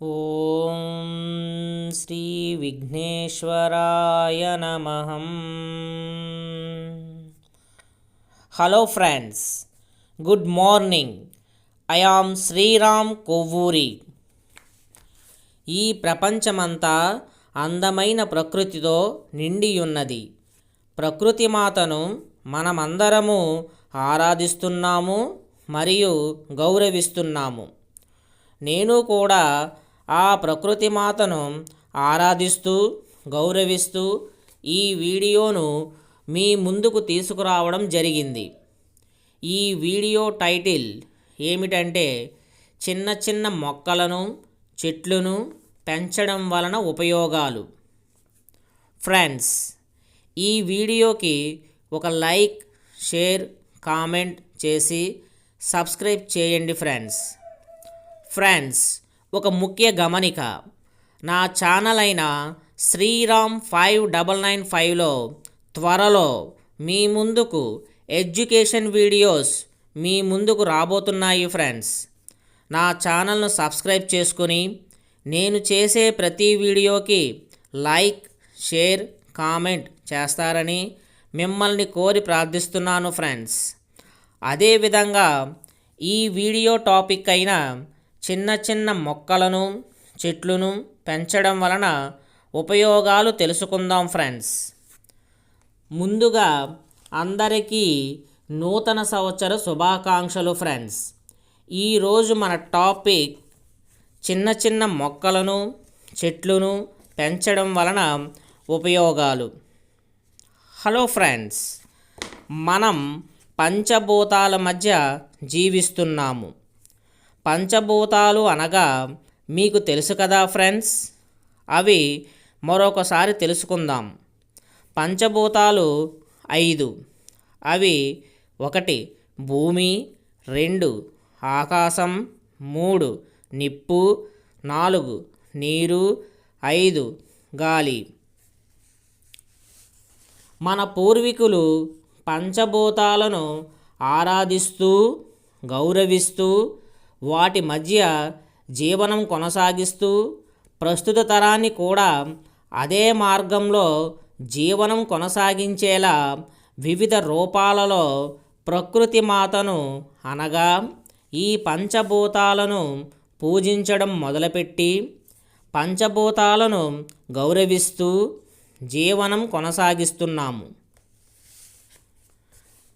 ॐ श्रीविघ्नेश्वराय नमः hello friends good morning I am Sriram Kovvuri ఈ ప్రపంచమంతా అందమైన ప్రకృతితో నిండి ఉన్నది ప్రకృతి మాతను మనమందరము ఆరాధిస్తున్నాము మరియు గౌరవిస్తున్నాము నేను కూడా ఆ ప్రకృతి మాతను ఆరాధిస్తూ గౌరవిస్తూ ఈ వీడియోను మీ ముందుకు తీసుకురావడం జరిగింది. ఈ వీడియో టైటిల్ ఏమిటంటే చిన్న చిన్న మొక్కలను చెట్లను పెంచడం వలన ఉపయోగాలు. ఫ్రెండ్స్ ఈ వీడియోకి ఒక లైక్ షేర్ కామెంట్ చేసి సబ్స్క్రైబ్ చేయండి ఫ్రెండ్స్. ఫ్రెండ్స్ ఒక ముఖ్య గమనిక. నా ఛానల్ అయిన శ్రీరామ్ ఫైవ్ డబల్ నైన్ ఫైవ్లో త్వరలో మీ ముందుకు ఎడ్యుకేషన్ వీడియోస్ మీ ముందుకు రాబోతున్నాయి ఫ్రెండ్స్. నా ఛానల్ను సబ్స్క్రైబ్ చేసుకుని నేను చేసే ప్రతి వీడియోకి లైక్ షేర్ కామెంట్ చేస్తారని మిమ్మల్ని కోరి ప్రార్థిస్తున్నాను ఫ్రెండ్స్. అదేవిధంగా ఈ వీడియో టాపిక్ అయిన చిన్న చిన్న మొక్కలను చెట్లను పెంచడం వలన ఉపయోగాలు తెలుసుకుందాం ఫ్రెండ్స్. ముందుగా అందరికీ నూతన సంవత్సర శుభాకాంక్షలు ఫ్రెండ్స్. ఈరోజు మన టాపిక్ చిన్న చిన్న మొక్కలను చెట్లను పెంచడం వలన ఉపయోగాలు. హలో ఫ్రెండ్స్ మనం పంచభూతాల మధ్య జీవిస్తున్నాము. పంచభూతాలు అనగా మీకు తెలుసు కదా ఫ్రెండ్స్? అవి మరొకసారి తెలుసుకుందాం. పంచభూతాలు ఐదు. అవి ఒకటి భూమి. రెండు ఆకాశం. మూడు నిప్పు. నాలుగు నీరు. ఐదు గాలి. మన పూర్వీకులు పంచభూతాలను ఆరాధిస్తూ గౌరవిస్తూ వాటి మధ్య జీవనం కొనసాగిస్తూ ప్రస్తుత తరాన్ని కూడా అదే మార్గంలో జీవనం కొనసాగించేలా వివిధ రూపాలలో ప్రకృతి మాతను అనగా ఈ పంచభూతాలను పూజించడం మొదలుపెట్టి పంచభూతాలను గౌరవిస్తూ జీవనం కొనసాగిస్తున్నాము.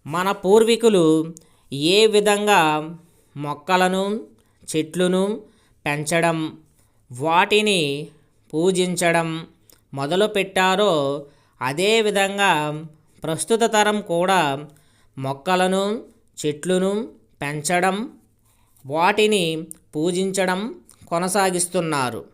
మన పూర్వీకులు ఏ విధంగా మొక్కలను చెట్లను పెంచడం వాటిని పూజించడం మొదలుపెట్టారో అదేవిధంగా ప్రస్తుత తరం కూడా మొక్కలను చెట్లను పెంచడం వాటిని పూజించడం కొనసాగిస్తున్నారు.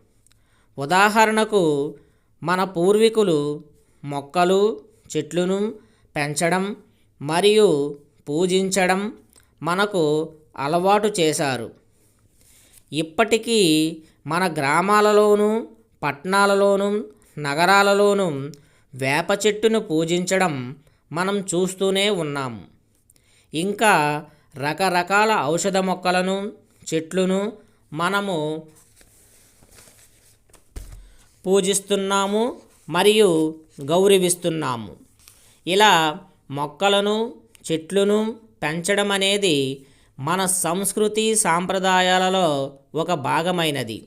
ఉదాహరణకు మన పూర్వీకులు మొక్కలు చెట్లను పెంచడం మరియు పూజించడం మనకు అలవాటు చేశారు. ఇప్పటికీ మన గ్రామాలలోనూ పట్టణాలలోనూ నగరాలలోనూ వేప చెట్టును పూజించడం మనం చూస్తూనే ఉన్నాం. ఇంకా రకరకాల ఔషధ మొక్కలను చెట్లను మనము పూజిస్తున్నాము మరియు గౌరవిస్తున్నాము. ఇలా మొక్కలను చెట్లను పెంచడం అనేది మన సంస్కృతి సాంప్రదాయాలలో ఒక భాగమైనది.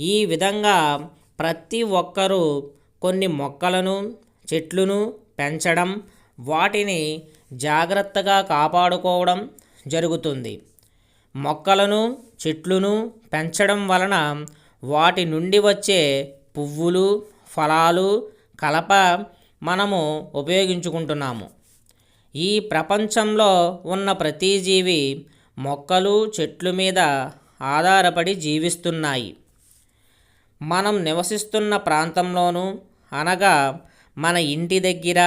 ఈ విధంగా ప్రతి ఒక్కరూ కొన్ని మొక్కలను చెట్లను పెంచడం వాటిని జాగ్రత్తగా కాపాడుకోవడం జరుగుతుంది. మొక్కలను చెట్లను పెంచడం వలన వాటి నుండి వచ్చే పువ్వులు ఫలాలు కలప మనము ఉపయోగించుకుంటున్నాము. ఈ ప్రపంచంలో ఉన్న ప్రతి జీవి మొక్కలు చెట్లు మీద ఆధారపడి జీవిస్తున్నాయి. మనం నివసిస్తున్న ప్రాంతంలోనూ అనగా మన ఇంటి దగ్గర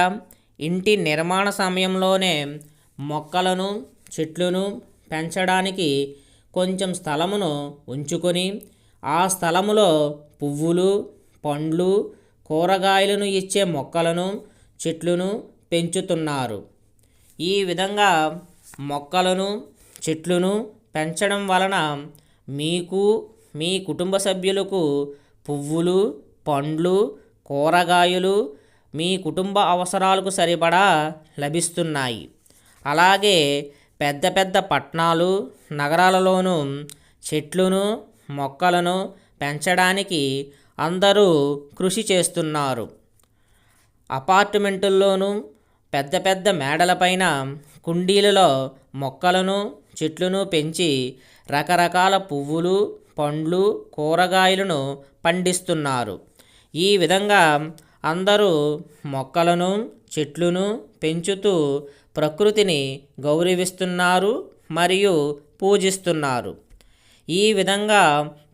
ఇంటి నిర్మాణ సమయంలోనే మొక్కలను చెట్లను పెంచడానికి కొంచెం స్థలమును ఉంచుకొని ఆ స్థలములో పువ్వులు పండ్లు కూరగాయలను ఇచ్చే మొక్కలను చెట్లను పెంచుతున్నారు. ఈ విధంగా మొక్కలను చెట్లను పెంచడం వలన మీకు మీ కుటుంబ సభ్యులకు పువ్వులు పండ్లు కూరగాయలు మీ కుటుంబ అవసరాలకు సరిపడా లభిస్తున్నాయి. అలాగే పెద్ద పెద్ద పట్టణాలు నగరాలలోనూ చెట్లను మొక్కలను పెంచడానికి అందరూ కృషి చేస్తున్నారు. అపార్ట్మెంటుల్లోనూ పెద్ద పెద్ద మేడలపైన కుండీలలో మొక్కలను చెట్లను పెంచి రకరకాల పువ్వులు పండ్లు కూరగాయలను పండిస్తున్నారు. ఈ విధంగా అందరూ మొక్కలను చెట్లను పెంచుతూ ప్రకృతిని గౌరవిస్తున్నారు మరియు పూజిస్తున్నారు. ఈ విధంగా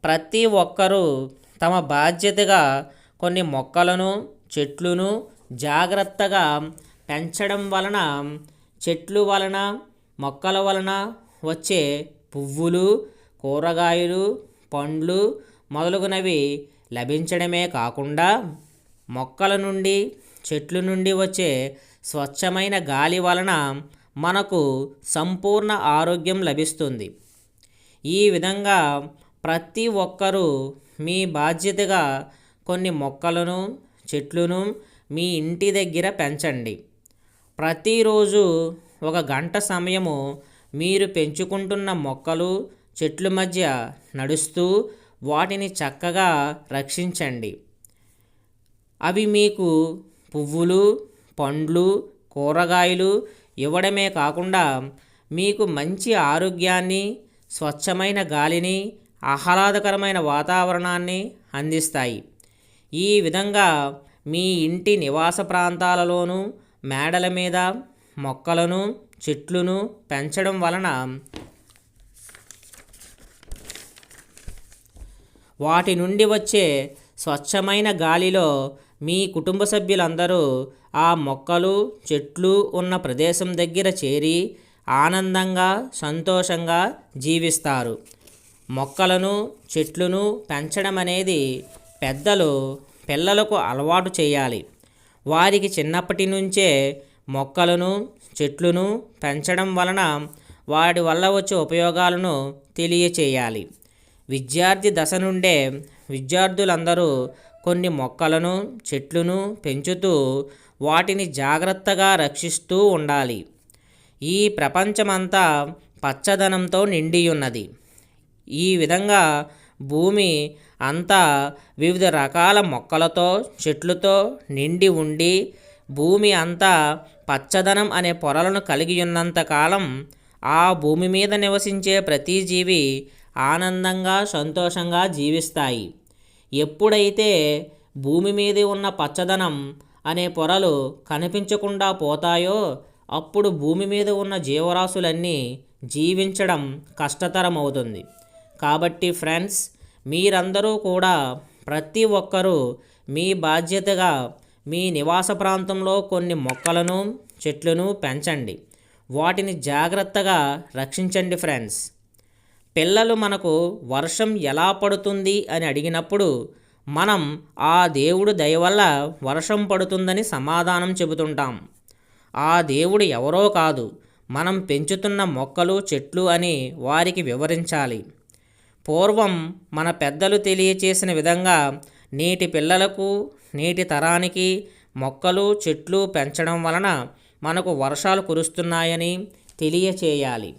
ప్రతి ఒక్కరూ తమ బాధ్యతగా కొన్ని మొక్కలను చెట్లను జాగ్రత్తగా పెంచడం వలన చెట్లు వలన మొక్కల వలన వచ్చే పువ్వులు కూరగాయలు పండ్లు మొదలగునవి లభించడమే కాకుండా మొక్కల నుండి చెట్ల నుండి వచ్చే స్వచ్ఛమైన గాలి వలన మనకు సంపూర్ణ ఆరోగ్యం లభిస్తుంది. ఈ విధంగా ప్రతి ఒక్కరూ మీ బాధ్యతగా కొన్ని మొక్కలను చెట్లను మీ ఇంటి దగ్గర పెంచండి. ప్రతిరోజు ఒక గంట సమయము మీరు పెంచుకుంటున్న మొక్కలు చెట్ల మధ్య నడుస్తూ వాటిని చక్కగా రక్షించండి. అవి మీకు పువ్వులు పండ్లు కూరగాయలు ఇవ్వడమే కాకుండా మీకు మంచి ఆరోగ్యాన్ని స్వచ్ఛమైన గాలిని ఆహ్లాదకరమైన వాతావరణాన్ని అందిస్తాయి. ఈ విధంగా మీ ఇంటి నివాస ప్రాంతాలలోనూ మేడల మీద మొక్కలను చెట్లను పెంచడం వలన వాటి నుండి వచ్చే స్వచ్ఛమైన గాలిలో మీ కుటుంబ సభ్యులందరూ ఆ మొక్కలు చెట్లు ఉన్న ప్రదేశం దగ్గర చేరి ఆనందంగా సంతోషంగా జీవిస్తారు. మొక్కలను చెట్లను పెంచడం అనేది పెద్దలు పిల్లలకు అలవాటు చేయాలి. వారికి చిన్నప్పటి నుంచే మొక్కలను చెట్లను పెంచడం వలన వాటి వల్ల వచ్చే ఉపయోగాలను తెలియచేయాలి. విద్యార్థి దశ నుండే విద్యార్థులందరూ కొన్ని మొక్కలను చెట్లను పెంచుతూ వాటిని జాగ్రత్తగా రక్షిస్తూ ఉండాలి. ఈ ప్రపంచమంతా పచ్చదనంతో నిండి ఉన్నది ఈ విధంగా భూమి అంతా వివిధ రకాల మొక్కలతో చెట్లతో నిండి ఉండి భూమి అంతా పచ్చదనం అనే పొరలను కలిగి ఉన్నంతకాలం ఆ భూమి మీద నివసించే ప్రతి జీవి ఆనందంగా సంతోషంగా జీవిస్తాయి. ఎప్పుడైతే భూమి మీద ఉన్న పచ్చదనం అనే పొరలు కనిపించకుండా పోతాయో అప్పుడు భూమి మీద ఉన్న జీవరాశులన్నీ జీవించడం కష్టతరమవుతుంది. కాబట్టి ఫ్రెండ్స్ మీరందరూ కూడా ప్రతి ఒక్కరూ మీ బాధ్యతగా మీ నివాస ప్రాంతంలో కొన్ని మొక్కలను చెట్లను పెంచండి. వాటిని జాగ్రత్తగా రక్షించండి ఫ్రెండ్స్. పిల్లలు మనకు వర్షం ఎలా పడుతుంది అని అడిగినప్పుడు మనం ఆ దేవుడు దయ వల్ల వర్షం పడుతుందని సమాధానం చెబుతుంటాం. ఆ దేవుడు ఎవరో కాదు. మనం పెంచుతున్న మొక్కలు చెట్లు అని వారికి వివరించాలి. పూర్వం మన పెద్దలు తెలియచేసిన విధంగా నేటి పిల్లలకు నేటి తరానికి మొక్కలు చెట్లు పెంచడం వలన మనకు వర్షాలు కురుస్తున్నాయని తెలియచేయాలి.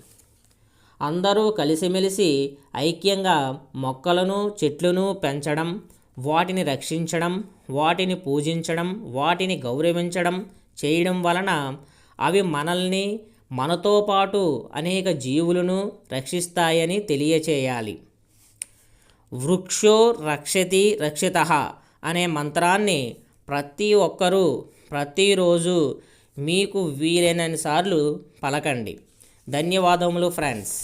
అందరూ కలిసిమెలిసి ఐక్యంగా మొక్కలను చెట్లను పెంచడం వాటిని రక్షించడం వాటిని పూజించడం వాటిని గౌరవించడం చేయడం వలన అవి మనల్ని మనతో పాటు అనేక జీవులను రక్షిస్తాయని తెలియచేయాలి. వృక్షో రక్షతి రక్షిత అనే మంత్రాన్ని ప్రతి ఒక్కరూ ప్రతిరోజు మీకు వీలైనన్ని సార్లు పలకండి. ధన్యవాదములు ఫ్రెండ్స్.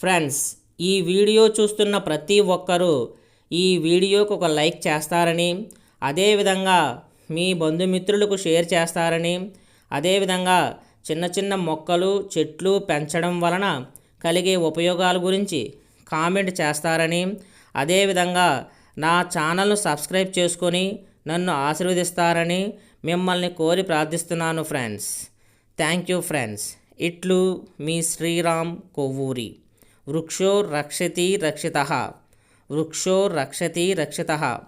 ఫ్రెండ్స్ ఈ వీడియో చూస్తున్న ప్రతి ఒక్కరూ ఈ వీడియోకు ఒక లైక్ చేస్తారని అదేవిధంగా మీ బంధుమిత్రులకు షేర్ చేస్తారని అదేవిధంగా చిన్న చిన్న మొక్కలు చెట్లు పెంచడం వలన కలిగే ఉపయోగాల గురించి కామెంట్ చేస్తారని. అదేవిధంగా నా ఛానల్ను సబ్స్క్రైబ్ చేసుకొని నన్ను ఆశీర్వదిస్తారని మిమ్మల్ని కోరి ప్రార్థిస్తున్నాను ఫ్రెండ్స్. Thank you friends. ఇట్లు మీ శ్రీరామ్ కొవ్వూరి. వృక్షో రక్షతి రక్షిత వృక్షో రక్షతి రక్షిత